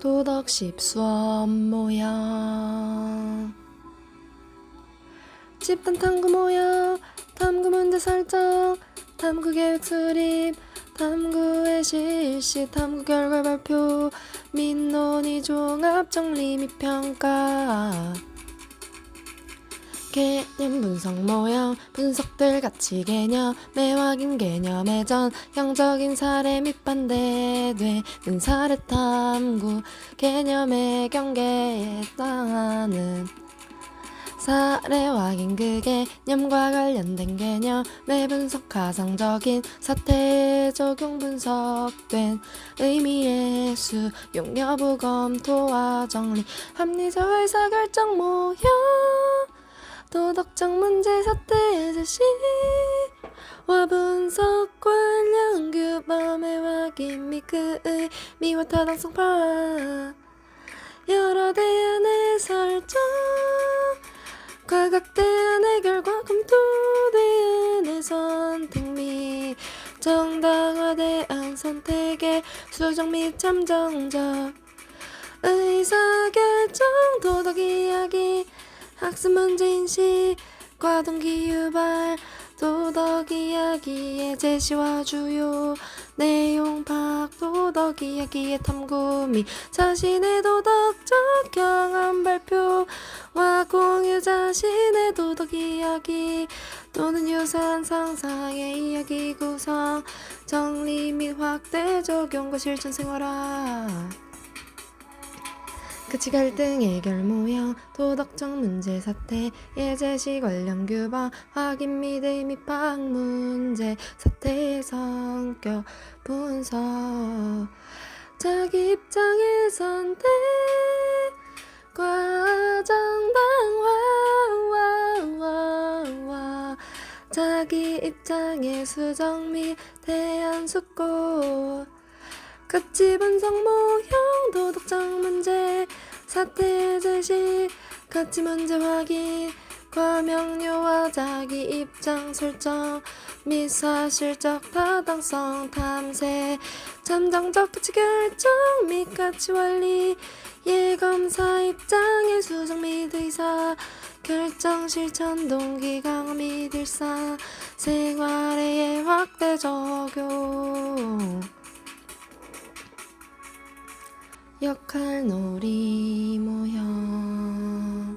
도덕 십수업 모양 집단 탐구 모양 탐구 문제 설정. 탐구 계획 수립. 탐구의 실시. 탐구 결과 발표. 민논의 종합 정리 및 평가 개념 분석 모형 분석들 가치 개념 매확인 개념의 전 형적인 사례 및 반대되는 사례 탐구 개념의 경계에 해당하는 사례 확인. 그 개념과 관련된 개념 내 분석 가상적인 사태에 적용 분석된 의미의 수용 여부 검토와 정리 합리적 의사결정 모형 도덕적 문제 사태 제시 와 분석 관련 규범의 확인 및그 의미와 타당성 파악 여러 대안의 설정. 과각 대안의 결과 검토 대안의 선택 및 정당화 대안 선택의 수정 및 참정적. 의사결정 도덕 이야기 학습 문제 인식 과동기 유발 도덕 이야기의 제시와 주요. 내용 파악 도덕 이야기의 탐구 및 자신의 도덕적 경험 발표와 공유 자신의 도덕 이야기. 또는 유사한 상상의 이야기 구성. 정리 및 확대 적용과 실천 생활화 가치 갈등 해결 모형 도덕적 문제 사태 예제시 관련 규범 확인 및 의미 파악 문제 사태의 성격 분석. 자기 입장의 선택 과정당화와 자기 입장의 수정 및 대안 숙고 가치 분석 모형 도덕적 문제 사태 제시 가치 문제 확인 과명료와 자기 입장 설정 및 사실적 타당성 탐색 잠정적 가치 결정 및 가치 원리 예검사 입장의 수정 및 의사 결정 실천 동기 강화 및 일상 생활의 확대 적용 역할 놀이 모형.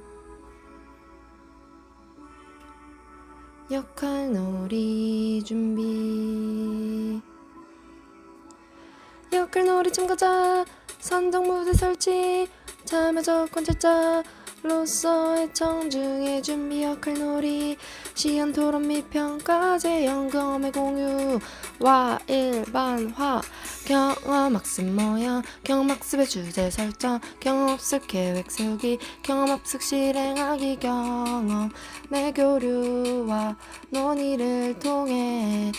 역할 놀이 준비. 역할 놀이 참가자 선정 무대 설치 참여 조건 제자 로서의 청중의 준비 역할 놀이 시연 토론 및 평가 재연 경험의 공유 와 일반화 경험 학습 모형 경험 학습의 주제 설정 경험 학습 계획 세우기 경험 학습 실행하기 경험 내 교류와 논의를 통해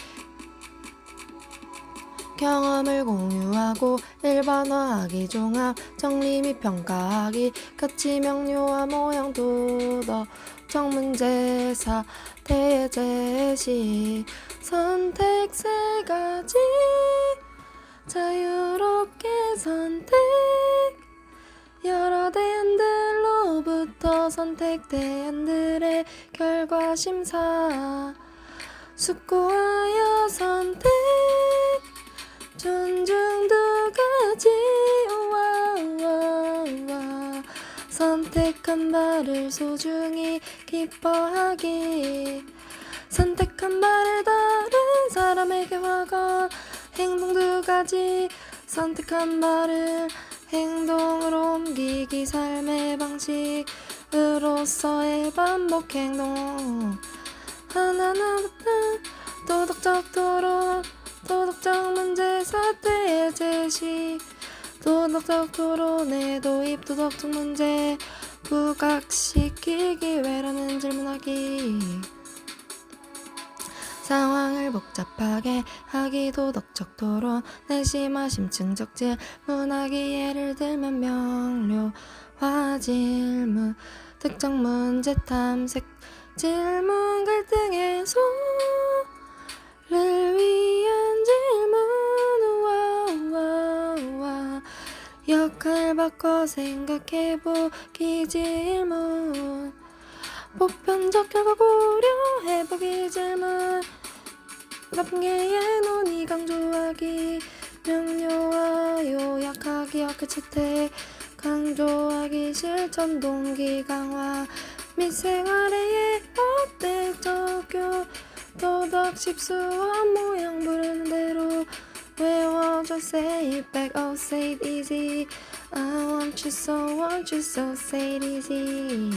경험을 공유하고 일반화하기 종합 정리 및 평가하기 가치 명료와 모형 도덕 정문제 사태 제시 선택 세 가지. 자유롭게 선택. 여러 대안들로부터 선택 대안들의 결과 심사. 숙고하여 선택 존중 두 가지 와와와. 선택한 바를 소중히 기뻐하기. 선택한 바를 다른 사람에게 화가 행동 두 가지. 선택한 바를 행동으로 옮기기 삶의 방식으로서의 반복 행동. 하나하나부터 도덕적 토론 도덕적 문제 사태의 제시. 도덕적 토론의 도입 도덕적 문제. 부각시키기 왜라는 질문하기. 상황을 복잡하게 하기 도덕적 토론. 내심화 심층적 질문하기. 예를 들면 명료 화 질문. 특정 문제 탐색 질문 갈등 해소 바꿔 생각해보기 질문 보편적 결과 고려해보기 질문 나쁜 게의 논의 강조하기 명료와 요약하기 어깨 채택 강조하기 실천 동기 강화. 및 생활의 어택 적용 도덕 십수와 모양 부르는 대 so say it back, oh say it easy. I want you so, want you so, say it easy.